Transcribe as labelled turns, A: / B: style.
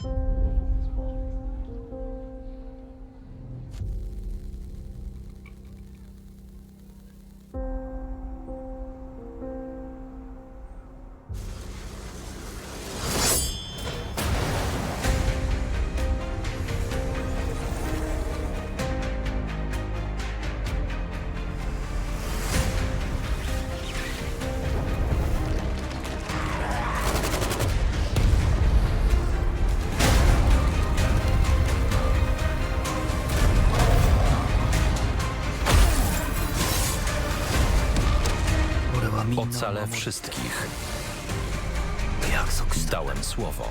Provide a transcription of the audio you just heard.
A: thank you. Ocalę wszystkich. Dałem słowo.